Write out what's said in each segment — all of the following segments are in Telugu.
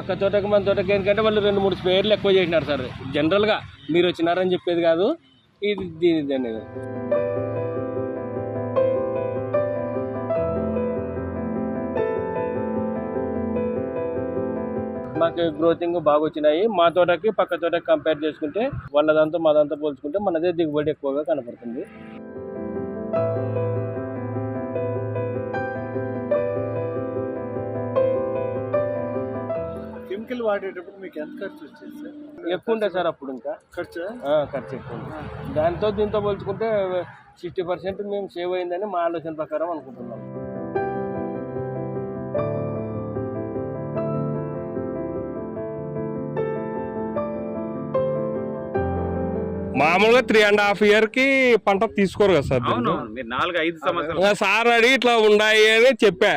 పక్క తోటకి మన తోటకి ఏంటంటే వాళ్ళు రెండు మూడు స్పేర్లు ఎక్కువ చేసినారు సార్. జనరల్గా మీరు వచ్చినారని చెప్పేది కాదు. ఇది దీని అనేది. మాకు గ్రోతింగ్ బాగా వచ్చినాయి. మా తోటకి పక్క తోటకి కంపేర్ చేసుకుంటే వాళ్ళదంతా మాదంతా పోల్చుకుంటే మనదే దిగుబడి ఎక్కువగా కనపడుతుంది. కెమికల్ వాడేటప్పుడు మీకు ఎంత ఖర్చు వచ్చింది సార్? ఎక్కువ ఉండే సార్ అప్పుడు ఇంకా. ఖర్చు? ఆ, ఖర్చు ఎక్కువ ఉంది దాంతో దీంతో పోల్చుకుంటే సిక్స్టీ పర్సెంట్ మేము సేవ్ అయిందని మా ఆలోచన ప్రకారం అనుకుంటున్నాం. మామూలుగా త్రీ అండ్ హాఫ్ ఇయర్కి పంట తీసుకోరు కదా సార్ అవును దీంట్లో. మీరు నాలుగు ఐదు సంవత్సరాలు. ఇంకా సార్ అడిగి ఇట్లా ఉన్నాయి అని చెప్పా.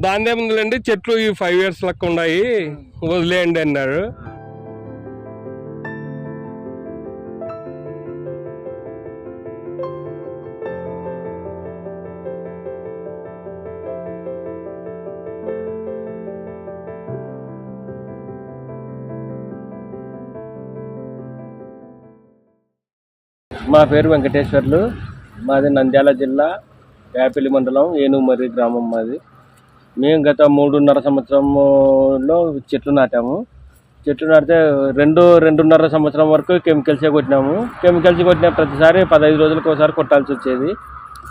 ఆ, దాని చెట్లు ఈ ఫైవ్ ఇయర్స్ లెక్క ఉన్నాయి. వదిలేయండి అన్నారు. మా పేరు వెంకటేశ్వర్లు. మాది నంద్యాల జిల్లా యాపిలి మండలం ఏనుమర్రి గ్రామం మాది. మేము గత మూడున్నర సంవత్సరంలో చెట్లు నాటాము. చెట్లు నాటితే రెండు రెండున్నర సంవత్సరం వరకు కెమికల్సే కొట్టినాము. కెమికల్స్ కొట్టిన ప్రతిసారి పదహైదు రోజులకు ఒకసారి కొట్టాల్సి వచ్చేది.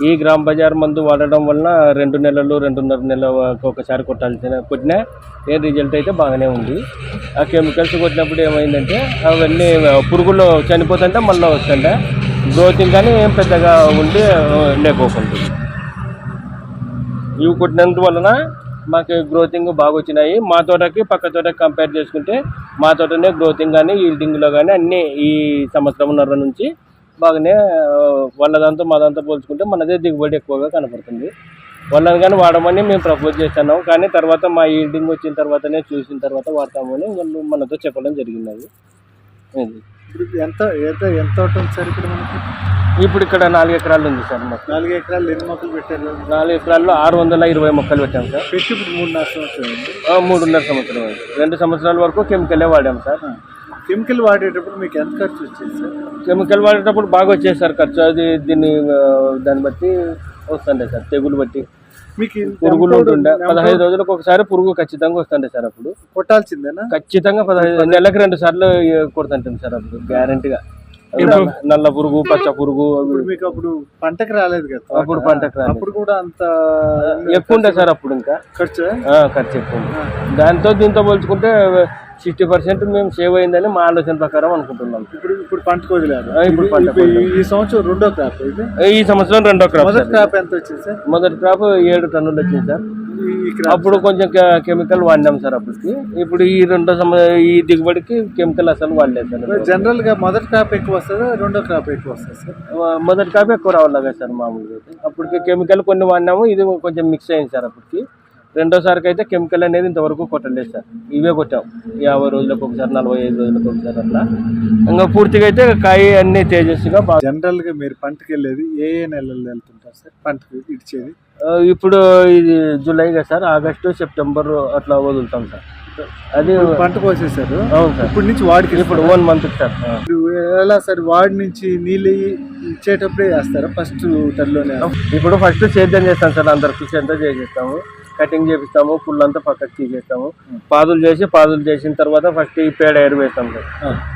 ఈ గ్రామ బజార్ మందు వాడడం వలన రెండు నెలలు రెండున్నర నెలలకు ఒకసారి కొట్టాల్సిన కొట్టినా ఏ రిజల్ట్ అయితే బాగానే ఉంది. ఆ కెమికల్స్ కొట్టినప్పుడు ఏమైందంటే అవన్నీ పురుగులు చనిపోతుంటే మళ్ళీ వస్తుంటే గ్రోతింగ్ కానీ ఏం పెద్దగా ఉండి లేకోకుండా ఇవి కొట్టినందువలన మాకు గ్రోతింగ్ బాగా వచ్చినాయి. మా తోటకి పక్క తోటకి కంపేర్ చేసుకుంటే మా తోటనే గ్రోతింగ్ కానీ ఈల్డింగ్లో కానీ అన్నీ ఈ సంవత్సరంన్నర నుంచి బాగానే వాళ్ళదంతా మాదంతా పోల్చుకుంటే మనదే దిగుబడి ఎక్కువగా కనపడుతుంది. వాళ్ళని కానీ వాడమని మేము ప్రపోజ్ చేస్తున్నాం. కానీ తర్వాత మా ఈల్డింగ్ వచ్చిన తర్వాతనే చూసిన తర్వాత వాడతామని వాళ్ళు మనతో చెప్పడం జరిగింది అది. ఎంత ఎంత ఎంత ఉంటుంది సార్ ఇక్కడ మనకి? ఇప్పుడు ఇక్కడ నాలుగు ఎకరాలు ఉంది సార్ మాకు నాలుగు ఎకరాలు ఎన్ని మొక్కలు పెట్టారు? నాలుగు ఎకరాల్లో ఆరు వందల ఇరవై మొక్కలు పెట్టాం సార్. పెట్టి ఇప్పుడు మూడున్నర సంవత్సరం మూడున్నర సంవత్సరం. రెండు సంవత్సరాల వరకు కెమికలే వాడాం సార్. కెమికల్ వాడేటప్పుడు మీకు ఎంత ఖర్చు వచ్చింది సార్? కెమికల్ వాడేటప్పుడు బాగా వచ్చేది సార్ ఖర్చు. అది దీన్ని దాన్ని బట్టి వస్తుండే సార్. తెగులు బట్టి. మీకు పురుగులు ఉంటుండే? పదహైదు రోజులకు ఒకసారి పురుగు ఖచ్చితంగా వస్తుండే సార్ అప్పుడు. కొట్టాల్సిందేనా? ఖచ్చితంగా పదహైదు నెలలకు రెండు సార్లు కొడుతుంటుంది సార్ అప్పుడు గ్యారంటీగా నల్ల పురుగు పచ్చ పురుగు మీకు అప్పుడు పంటకు రాలేదు కదా. అప్పుడు పంటకు రాలేదు. అప్పుడు కూడా అంత ఎక్కువ ఉండే సార్ అప్పుడు ఇంకా. ఖర్చు? ఆ, ఖర్చు ఎక్కువ ఉంది. దాంతో దీంతో పోల్చుకుంటే సిక్స్టీ పర్సెంట్ మేము సేవ్ అయిందని మా ఆలోచన ప్రకారం అనుకుంటున్నాం. ఇప్పుడు ఇప్పుడు పంటకు వదిలేరు ఆ, ఇప్పుడు ఇప్పుడు ఈ సంవత్సరం రెండో క్రాప్ ఇది? ఈ సంవత్సరం రెండో క్రాప్ మొదటి సార్. క్రాప్ ఎంత వచ్చింది సార్? మొదటి క్రాప్ ఏడు టన్నులు వచ్చింది సార్. అప్పుడు కొంచెం కెమికల్ వాడినాం సార్ అప్పటికి. ఇప్పుడు ఈ రెండో సమ ఈ దిగుబడికి కెమికల్ అసలు వాడలేదు సార్ జనరల్గా మొదటి క్రాప్ ఎక్కువ వస్తుందా రెండో క్రాప్ ఎక్కువ వస్తుంది సార్? మొదటి క్రాప్ ఎక్కువ రావాలి సార్ మామూలుగా అయితే. అప్పటికి కెమికల్ కొన్ని వాడినాము ఇది కొంచెం మిక్స్ అయింది సార్ అప్పటికి. రెండోసారికి అయితే కెమికల్ అనేది ఇంతవరకు కొట్టలేదు సార్. ఇవే కొట్టాం. యాభై రోజులకు ఒకసారి నలభై ఐదు రోజులకు ఒకసారి అట్లా. ఇంకా పూర్తిగా అయితే కాయ అన్ని తేజస్సుగా బాగా జనరల్గా మీరు పంటకి వెళ్ళేది ఏ ఏ నెలల్లో వెళ్తుంటారు సార్? పంటకు ఇచ్చేది ఇప్పుడు ఇది జూలై కదా సార్ ఆగస్టు సెప్టెంబర్ అట్లా వదులుతాం సార్. అది పంట కోసేసారు అవును సార్. ఇప్పుడు నుంచి వాడికి ఇప్పుడు వన్ మంత్ సార్. ఎలా సార్ వాడి నుంచి నీళ్ళు ఇచ్చేటప్పుడే వేస్తారా? ఫస్ట్ టర్లోనే? ఇప్పుడు ఫస్ట్ సేద్యం చేస్తాం సార్ అందరు కృషి అంతా చేసేస్తాము. కటింగ్ చేపిస్తాము పుల్ అంతా పక్కకి తీసేస్తాము. పాదులు చేసి పాదులు చేసిన తర్వాత ఫస్ట్ ఈ పేడ ఎరువు వేస్తాం సార్.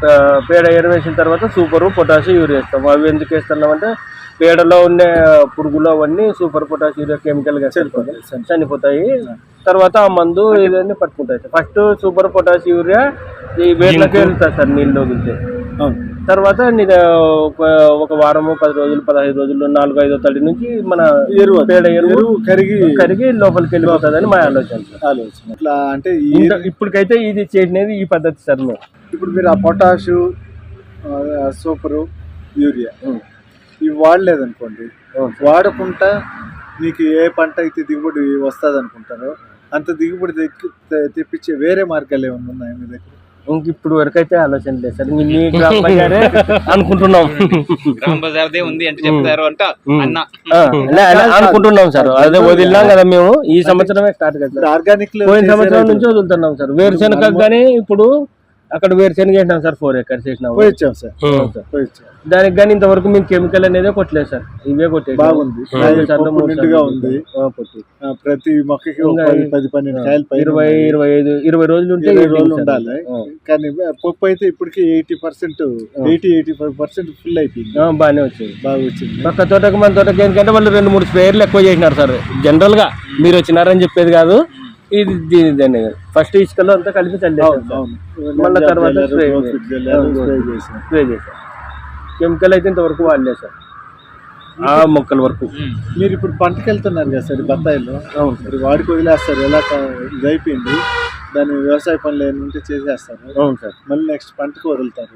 ఆ, పేడ ఎరువు వేసిన తర్వాత సూపర్ పొటాష్ యూరియా వేస్తాము అవి ఎందుకు వేస్తున్నామంటే పేడలో ఉండే పురుగులు అవన్నీ సూపర్ పొటాష్ యూరియా కెమికల్గా చనిపోతాయి చనిపోతాయి. తర్వాత ఆ మందు ఇవన్నీ పట్టుకుంటాయి ఫస్ట్ సూపర్ పొటాష్ యూరియా ఈ వేర్లకి వెళ్తాయి సార్ నీళ్ళు వదిలితే. తర్వాత ఒక ఒక వారము పది రోజులు పదహైదు రోజులు నాలుగు ఐదో తడి నుంచి మన ఎరువు పేడ ఎరువు కరిగి కరిగి లోపలికి వెళ్ళిపోతుందని మా ఆలోచన. ఆలోచన. ఇట్లా అంటే ఇప్పటికైతే ఇది చేసినది ఈ పద్ధతి సార్ ఇప్పుడు మీరు ఆ పొటాషు సూపరు యూరియా ఇవి వాడలేదనుకోండి వాడకుండా మీకు ఏ పంట అయితే దిగుబడి వస్తుంది అనుకుంటారో అంత దిగుబడి తెప్పించే వేరే మార్గాలు ఏమైనా ఉన్నాయా మీ దగ్గర? ఇంక ఇప్పుడు వరకు అయితే ఆలోచన లేదు సార్. మీ గ్రామ పంచాయతే అనుకుంటున్నాం. గ్రామ బజార్దే ఉంది అంటే చెప్తారు అంట అన్న. అనుకుంటున్నాం సార్. అదే వదిలినాం కదా మేము. ఈ సంవత్సరమే స్టార్ట్ కదా. ఆర్గానిక్లో పోయిన సంవత్సరం నుంచి వదులుతున్నాం సార్. వేరుశనగ కానీ ఇప్పుడు అక్కడ వేరుశనగ వేసినాం సార్ ఫోర్ ఎకర్స్ వేసినాం. పోయొచ్చాం సార్. పోయొచ్చాం. దానికి కానీ ఇంతవరకు మేము కెమికల్ అనేది కొట్టలేదు సార్. ఇవే కొట్టేది బాగుంది. ఉంది. ప్రతి మొక్కకి పది పన్నెండు ఇరవై. ఇరవై ఐదు ఇరవై రోజులు ఉంటే రోజులు. ఉండాలి. కానీ పప్పు అయితే ఇప్పటికి eighty percent eighty eighty five percent full అయిపోయింది. ఆ, బాగానే వచ్చింది. బాగా వచ్చింది. పక్క తోటకి మన తోటకి ఎందుకంటే వాళ్ళు రెండు మూడు స్ప్రేయర్లు ఎక్కువ చేసినారు సార్. జనరల్గా మీరు వచ్చినారని చెప్పేది కాదు. ఇది దీని దాన్ని ఫస్ట్ ఇసుకలో అంతా కలిపి చల్లేసాం మళ్ళా తర్వాత స్ప్రే. స్ప్రే చేసాం కెమికల్ అయితే ఇంతవరకు వాడలేదు సార్. ఆ మొక్కల వరకు. మీరు ఇప్పుడు పంటకి వెళ్తున్నారు కదా సార్ బత్తాయిలో. అవును సార్. వాడికి వదిలేస్తారు ఎలా ఇది అయిపోయింది. దాని వ్యవసాయ పనులు ఏమంటే చేసేస్తారు. అవును సార్. మళ్ళీ నెక్స్ట్ పంటకు వదులుతారు.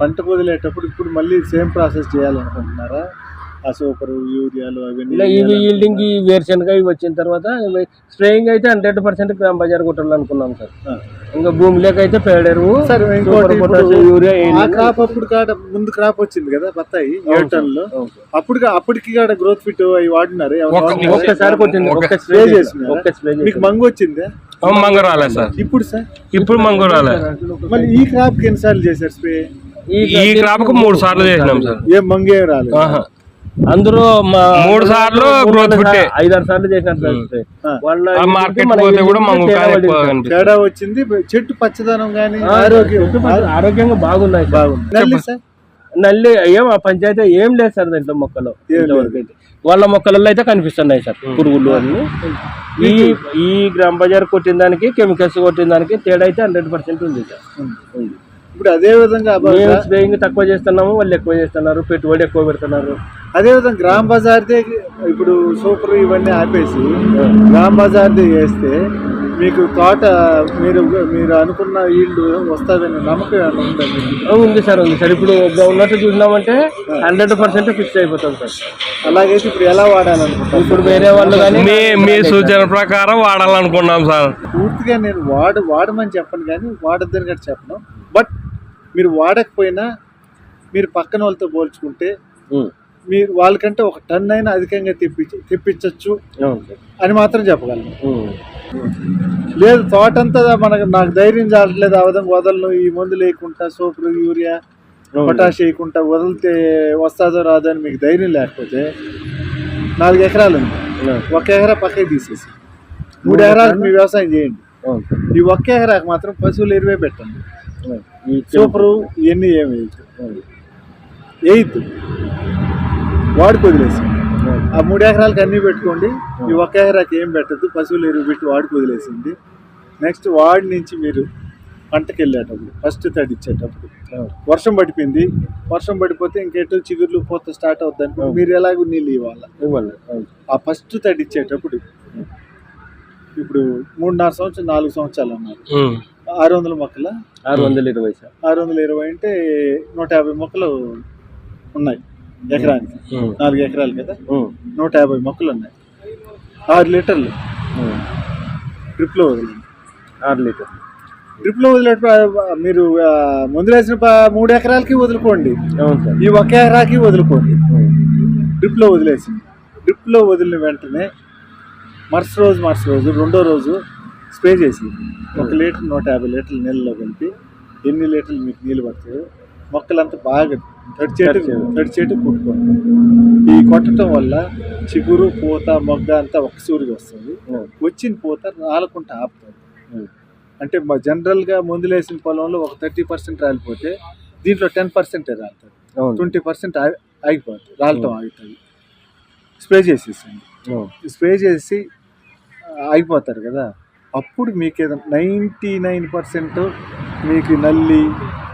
పంటకు వదిలేటప్పుడు ఇప్పుడు మళ్ళీ సేమ్ ప్రాసెస్ చేయాలనుకుంటున్నారా? ఆ సూపర్ యూరియాలు అవన్నీ ఇలా ఇవి ఈల్డింగ్ ఈ వేరుశనగ ఇవి వచ్చిన తర్వాత స్ప్రేయింగ్ అయితే హండ్రెడ్ పర్సెంట్ గ్రామ బజార్ కొట్టాలనుకున్నాం సార్ ఆ. ఇంకా భూమిలోకి అయితే పేడరు సరే ఇంకోటి సూపర్ ఇప్పుడు పొటాష్ యూరియా. క్రాప్ అప్పుడు కాడ ముందు క్రాప్ వచ్చింది కదా బత్తాయి ఏడు టన్నులు సార్. అప్పుడు అప్పటికి కాడ గ్రోత్ ఫిట్ అవి వాడినారు? ఒక్కసారి కొట్టింది ఒక ఒక్క స్ప్రే చేసినారా? ఒక్క స్ప్రే మీకు మంగు వచ్చిందే మంగ రాలే సార్ ఇప్పుడు సార్ ఇప్పుడు మంగ రాలే మళ్ళీ ఈ క్రాప్కి ఎన్నిసార్లు చేశారు స్ప్రే ఈ క్రాప్కు మూడు సార్లు చేసినాం సార్ ఏం మంగే రాలేదు. అందరూ మూడు సార్లు ఫిట్టే. ఐదారు సార్లు ఇది మార్కెట్ పోతే కూడా తేడా వచ్చింది చెట్టు పచ్చదనం ఆరోగ్యం. పచ్చ- ఆరోగ్యంగా బాగున్నాయి సార్. బాగుంది. నల్లి సార్? నల్లి ఏం ఆ పంచాయతీ ఏం లేదు సార్ దాంట్లో మొక్కలు. వాళ్ళ మొక్కలలో అయితే కనిపిస్తున్నాయి సార్ పురుగులు అన్ని. ఈ ఈ గ్రామ బజార్ కొట్టిన దానికి కెమికల్స్ కొట్టిన దానికి తేడా అయితే హండ్రెడ్ పర్సెంట్ ఉంది సార్. ఉంది. ఇప్పుడు అదే విధంగా మేము స్ప్రేయింగ్ తక్కువ చేస్తున్నాము వాళ్ళు ఎక్కువ చేస్తున్నారు పెట్టుబడి ఎక్కువ పెడుతున్నారు. అదే విధంగా గ్రామ్ బజార్దే ఇప్పుడు సూపర్ ఇవన్నీ ఆపేసి గ్రామ్ బజార్దే వేస్తే మీకు తోట మీరు మీరు అనుకున్న ఈల్డ్ వస్తుందని నమ్మకం ఏమైనా ఉందా సార్ ఉంది సార్. ఇప్పుడు ఉన్నట్టు చూసినామంటే హండ్రెడ్ పర్సెంట్ ఫిక్స్ అయిపోతాం సార్. అలాగైతే ఇప్పుడు ఎలా వాడాలనుకుంటారు ఇప్పుడు వేరే వాళ్ళు కానీ మీ మీ సూచన ప్రకారం వాడాలనుకున్నాం సార్. పూర్తిగా నేను వాడు వాడమని చెప్పను కానీ వాడద్దని కూడా చెప్పను. బట్ మీరు వాడకపోయినా మీరు పక్కన వాళ్ళతో పోల్చుకుంటే. మీరు వాళ్ళకంటే ఒక టన్ అయినా అధికంగా తెప్పించి తెప్పించవచ్చు అని మాత్రం చెప్పగలను. లేదు తోటంతా మనకు నాకు ధైర్యం చాలట్లేదు ఆ విధంగా వదలను. ఈ మందు లేకుండా సూపర్ యూరియా. పొటాష్ వేయకుండా వదిలితే వస్తుందో రాదో అని మీకు ధైర్యం లేకపోతే నాలుగు ఎకరాలు ఉంది. ఒక ఎకరా పక్కకి తీసేసి. మూడు ఎకరాలకు మీ వ్యవసాయం చేయండి. ఈ ఒక్క ఎకరాకు మాత్రం పశువులు ఎరువే పెట్టండి. సూపరు ఇవన్నీ ఏమి. వేయద్దు వాడుకు వదిలేసి. ఆ మూడు ఎకరాలకు అన్నీ పెట్టుకోండి ఈ ఒక్క ఎకరాకి ఏం పెట్టద్దు పశువులు ఎరువు పెట్టి వాడుకు వదిలేసింది నెక్స్ట్ వాడి నుంచి మీరు పంటకి వెళ్ళేటప్పుడు ఫస్ట్ తడిచ్చేటప్పుడు అవును. వర్షం పడిపోయింది. వర్షం పడిపోతే ఇంకెటు చిగుర్లు పోత స్టార్ట్ అవుద్ది అనుకో మీరు ఎలాగో నీళ్ళు ఇవ్వాలి. అవును. ఆ ఫస్ట్ తడిచ్చేటప్పుడు ఇప్పుడు మూడున్నర సంవత్సరం నాలుగు సంవత్సరాలు అన్నారు. ఉమ్. ఆరు వందల మొక్కల? ఆరు వందల ఇరవై సార్. ఆరు వందల ఇరవై అంటే నూట యాభై మొక్కలు ఉన్నాయి ఎకరానికి. నాలుగు ఎకరాలు కదా. నూట యాభై మొక్కలు ఉన్నాయి. ఆరు లీటర్లు. ఉం. డ్రిప్లో వదిలేండి. ఆరు లీటర్. డ్రిప్లో వదిలేటప్పుడు మీరు ఆ, మందులు వేసిన మూడు ఎకరాలకి వదులుకోండి. ఈ ఒక్క ఎకరాకి వదులుకోండి. ఉం. డ్రిప్లో వదిలేసింది డ్రిప్లో వదిలిన వెంటనే మరుసటి రోజు మరుసటి రోజు రెండో రోజు స్ప్రే చేసి ఒక లీటర్ నూట యాభై లీటర్లు నీళ్ళలో కలిపి ఎన్ని లీటర్లు మీకు నీళ్ళు పడతాయో మొక్కలంతా బాగా తడిచేటు తడిచేటు కొట్టుకోండి ఈ కొట్టడం వల్ల చిగురు పూత మొగ్గ అంతా ఒక సూరిగా వస్తుంది. ఉం. వచ్చిన పూత రాలకుండా ఆపుతుంది ఉం. అంటే మా జనరల్గా మందులేసిన పొలంలో ఒక థర్టీ పర్సెంట్ రాలిపోతే దీంట్లో టెన్ పర్సెంట్ రాలుతుంది. ట్వంటీ పర్సెంట్ ఆగిపోతుంది. రాలటం ఆగుతుంది. స్ప్రే చేసేసండి. స్ప్రే చేసి ఆగిపోతారు కదా? అప్పుడు మీకు ఏదైనా నైంటీ నైన్ పర్సెంట్ మీకు నల్లి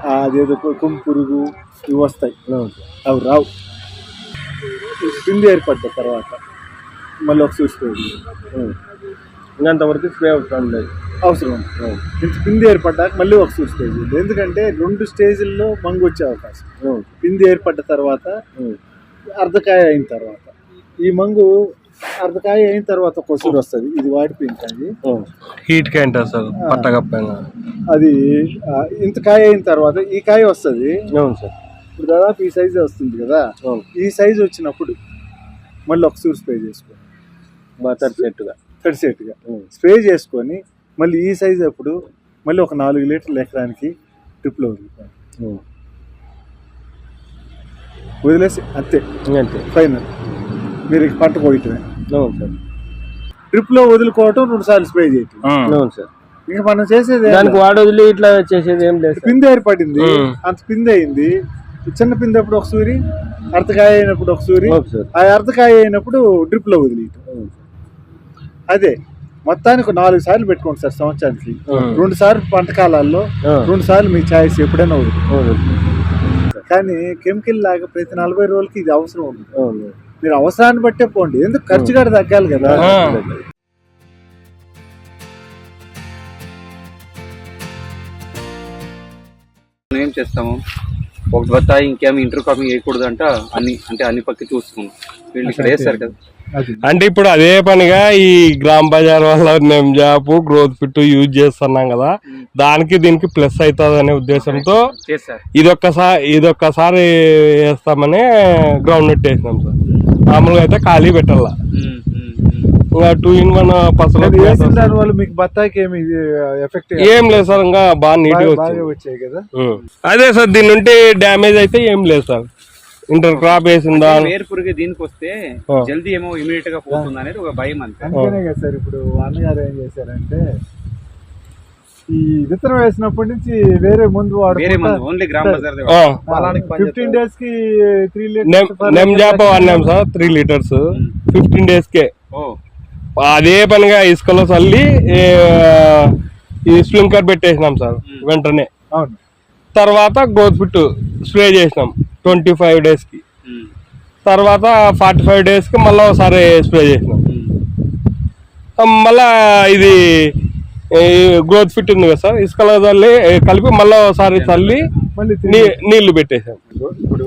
అదేదో కొ- కొమ్ము పురుగు ఇవి వస్తాయి. అవి రావు. పిండి ఏర్పడ్డ తర్వాత మళ్ళీ ఒక ఉం. ఇంకంతవరకు స్ప్రే అవసరం లేదు. అవసరం పిండి ఏర్పడ్డాక మళ్ళీ ఒక చేయండి ఎందుకంటే రెండు స్టేజ్ల్లో మంగు వచ్చే అవకాశం. పిండి ఏర్పడ్డ తర్వాత. అర్ధకాయ అయిన తర్వాత. ఈ మంగు అర్ధకాయ అయిన తర్వాత కొసూరు వస్తుంది. ఇది వాడిపోయిన కాయ హీట్కి ఏంటో సార్ పట్టగప్పంగా అది ఇంత కాయ అయిన తర్వాత ఈ కాయ వస్తుంది. అవును సార్. ఇప్పుడు దాదాపు ఈ సైజే వస్తుంది కదా? ఈ సైజు వచ్చినప్పుడు మళ్ళీ ఒక సూర్ స్ప్రే చేసుకో బాగా తడిసేట్టుగా తడిసేట్టుగా. స్ప్రే చేసుకొని మళ్ళీ ఈ సైజు అప్పుడు మళ్ళీ ఒక నాలుగు లీటర్లు ఎకరానికి డ్రిప్లో వదులుకోవాలి. ఉం. వదిలేసి అంతే. అంతే. ఫైనల్ మీరు పంట కోయటమే అవును సార్. డ్రిప్లో వదులుకోవటం రెండు సార్లు స్ప్రే చేయటం. అవును సార్. ఇంకా మనం చేసేది దానికి లేదు. వాడు వదిలి ఇట్లా చేసేది ఏం లేదు పిందె ఏర్పడింది. అంత పిందె అయింది. చిన్న పిందె అప్పుడు ఒక సూరి అర్ధకాయ అయినప్పుడు ఒక సూరి ఆ అర్ధకాయ అయినప్పుడు డ్రిప్లో వదిలేయటం. అవును అదే మొత్తానికి నాలుగు సార్లు పెట్టుకోండి సార్ సంవత్సరానికి. రెండు సార్లు పంట కాలాల్లో. రెండు సార్లు మీ ఛాయిస్ ఎప్పుడైనా వదులు కానీ కెమికల్ లాగా ప్రతి నలభై రోజులకి ఇది అవసరం ఉంది అవును మీరు అవసరాన్ని బట్టే పోండి. ఎందుకు? ఖర్చు కూడా తగ్గాలి కదా. మనం ఏం చేస్తాము? ఒక బత్తాయి ఇంకేం ఇంటర్ కాపింగ్ వేయకూడదు అంట అన్ని అంటే అన్ని పక్క చూసుకున్నాం వీళ్ళు ఇక్కడ వేస్తారు కదా. అంటే ఇప్పుడు అదే పనిగా ఈ గ్రామ్ బజార్ వల్ల నెమ్జాప్ గ్రోత్ ఫిట్ యూజ్ చేస్తున్నాం కదా. దానికి దీనికి ప్లస్ అవుతుంది అనే ఉద్దేశంతో ఇదొక్కసారి ఇదొక్కసారి వేస్తామని గ్రౌండ్ నెట్ వేసినాం సార్. మామూలుగా అయితే ఖాళీ పెట్టాల. ఇంకా టూ ఇన్ వన్ పసలు అది వేసిన దాని వల్ల మీకు బత్తాయికి ఏమి ఎఫెక్ట్ ఏం లేదు సార్ ఇంకా బాగా నీట్ వచ్చాయి కదా. అదే సార్ దీని నుండి డ్యామేజ్ అయితే ఏం లేదు సార్ ఇంటర్ క్రాప్ వేసిందా వేరు పురుగు దీనికి వస్తే. జల్దీ ఏమో ఇమీడియట్గా పోతుంది అనేది ఒక భయం అంతే కదా సార్ ఇప్పుడు అన్నగారు ఏం చేశారంటే ఈ విత్తనం వేసినప్పటి నుంచి వేరే ముందు వేరే వాడు మందు ఓన్లీ గ్రామ బజార్ ఆ. ఫిఫ్టీన్ డేస్కి త్రీ నెమ్ నెమ్జాప్ వాడినాం sir three litres. Fifteen days కే ఓ. అదే పనిగా ఇసుకలో చల్లి ఈ స్ప్రింకర్ పెట్టేసినాం సార్ వెంటనే. అవును. తర్వాత గ్రోత్ ఫిట్ స్ప్రే చేసినాం ట్వంటీ ఫైవ్ డేస్కి. ఉమ్, తర్వాత ఫార్టీ ఫైవ్ డేస్కి మళ్ళీ ఒకసారి స్ప్రే చేసినాం. మళ్ళా ఇది గ్రోత్ ఫిట్ ఉంది కదా సార్? ఇసుకలో ఏ, కలిపి మళ్ళీ ఒకసారి నీ నీళ్ళు పెట్టేసాం. ఇప్పుడు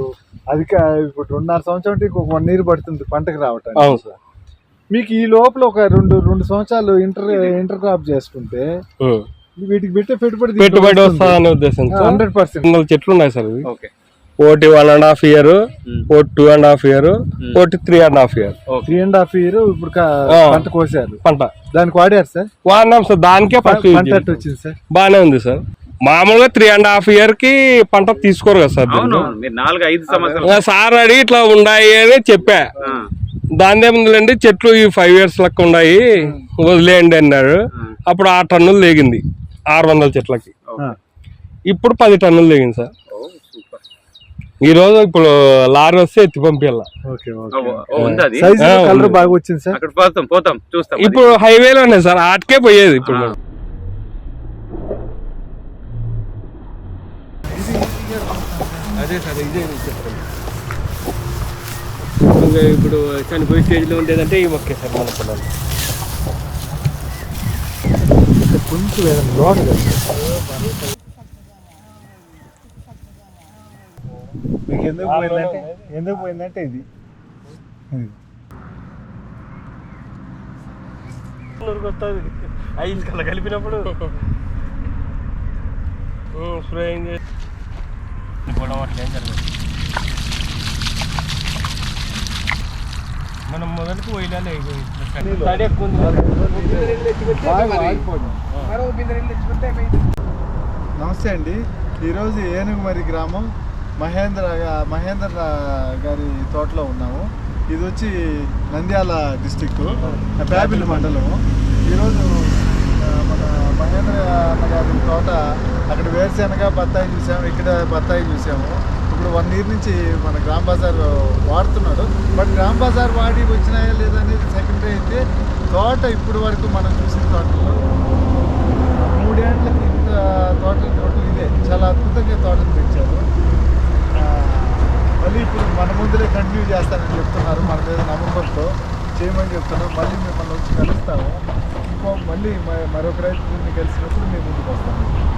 అది ఇప్పుడు రెండున్నర సంవత్సరం వన్ ఇయర్ పడుతుంది పంటకు రావటానికి. అవును సార్. మీకు ఈ లోపల ఒక రెండు రెండు సంవత్సరాలు ఇంటర్ ఇంటర్ క్రాప్ చేసుకుంటే. వీటికి పెట్టే పెట్టుబడి పెట్టుబడి వస్తుందనే ఉద్దేశం హండ్రెడ్ పర్సెంట్ చెట్లు ఉన్నాయి సార్ ఓకే. ఒకటి వన్ అండ్ హాఫ్ ఇయర్. ఒకటి టూ అండ్ హాఫ్ ఇయర్ ఒకటి three and half year three and half year ఇప్పుడు. పంట కోసారు. పంట. దానికి వాడారు సార్? వాడినాం సార్ దానికే ఫస్ట్ వచ్చింది సార్? బాగానే ఉంది సార్. మామూలుగా త్రీ అండ్ హాఫ్ ఇయర్కి పంట తీసుకోరు కదా సార్ సార్ అడిగి ఇట్లా ఉన్నాయి అని చెప్పా. ఆ, దాని ఏముందిలేండి చెట్లు ఈ ఫైవ్ ఇయర్స్ లెక్క ఉన్నాయి వదిలేయండి అన్నాడు అప్పుడు ఆరు టన్నులు దిగింది ఆరు వందల చెట్లకి. ఇప్పుడు పది టన్నులు దిగింది సార్. ఈ రోజు ఇప్పుడు లారీ వస్తే ఎత్తి ఆ, కలర్. బాగా వచ్చింది సార్? అక్కడ పోతాం పోతాం చూస్తాం. ఇప్పుడు హైవేలోనే సార్ ఆటకే పోయేది ఇప్పుడు. అదే సార్ ఇదే ఇప్పుడు చనిపోయే స్టేజ్లో ఉండేదంటే ఈ మొక్కే సార్ మన పొలాలు కొంచెం లోటు మీకు ఎందుకు పోయిందంటే? ఎందుకు పోయిందంటే ఇది. ఇది. ఐదు కల్లా కలిపినప్పుడు. స్ప్రేయింగ్ చేసి అట్లేం జరగదు. మనం తడి ఎక్కువ బాగా ఆగిపోయింది. నమస్తే అండి. ఈరోజు ఏనుగుమరి గ్రామం మహేంద్ర మహేంద్ర గారి తోటలో ఉన్నాము. ఇది వచ్చి నంద్యాల డిస్టిక్ ప్యాబిల్ మండలము ఈరోజు మన మహేంద్ర గారి తోట అక్కడ వేరుశెనగ బత్తాయి చూసాము. ఇక్కడ బత్తాయి చూసాము. ఇప్పుడు వన్ ఇయర్ నుంచి మన గ్రామ్ బజార్ వాడుతున్నాడు. బట్ గ్రామ్ బజార్ వాడి వచ్చినాయా లేదా అనేది సెకండరీ అయితే తోట ఇప్పుడు వరకు మనం చూసిన తోటలో. మూడేళ్ళకి ఇంత తోటలు తోటలు ఇదే. చాలా అద్భుతంగా తోటలు పెంచారు మళ్ళీ ఇప్పుడు మన ముందులే కంటిన్యూ చేస్తానని చెప్తున్నారు. మన మీద నమ్మకంతో చేయమని చెప్తున్నారు. మళ్ళీ మిమ్మల్ని వచ్చి కలుస్తాము. ఇంకో మళ్ళీ మరొక రైతుని కలిసినప్పుడు మేము ముందుకు వస్తాము